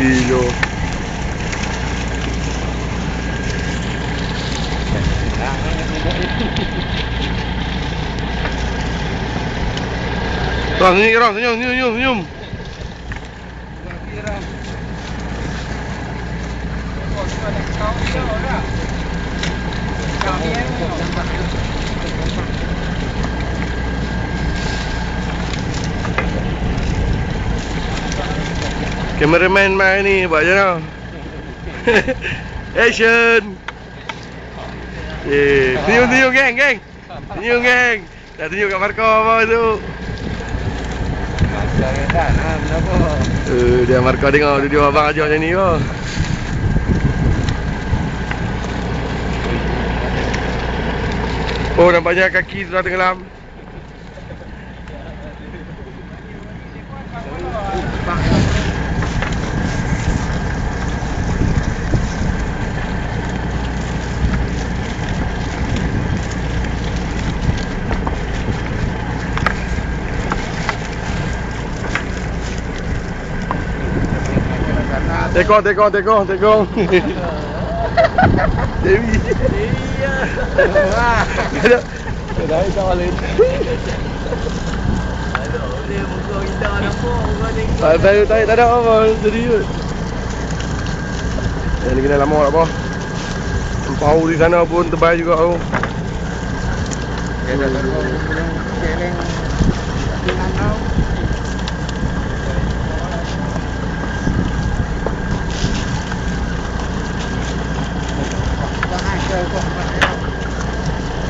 Gilo. Ram, sini Ram, senyum, senyum, senyum, senyum. Cameraman mai ni buat je tau. Action. Eh, senyum senyum geng, geng. Senyum geng. Dah tunjuk kat Marco apa tu. Eh, dia Marco tengok video abang ajar macam ni ke. Oh, nampaknya kaki sudah tenggelam. Tekong, tekong, tekong, tekong. Dewi. Iya. Ada. Ada itu alin. Aduh, dia muka kita nampak orang ni. Tak ada, tak ada, tak ada apa. Serius. Yang ni kena lama tak apa. Pau di sana pun tebal juga tu. Dia dah tahu keleng. Dengan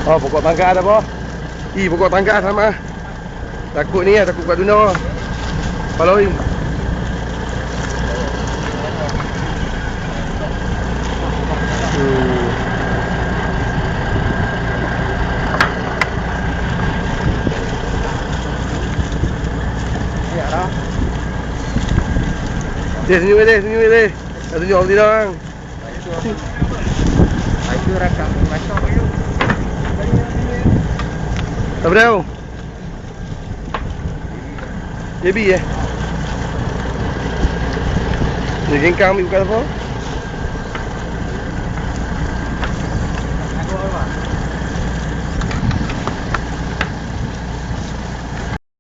Oh, pokok tangga ada apa? Ih, pokok tangga sama. Takut ni lah, takut kat dunia. Kalau ni. Hmm. Dia senyum dia, senyum dia. Dah tunjuk orang tidak bang. Itu. Tak apa dah. Baby eh. Ni gengkang ambil bukan apa?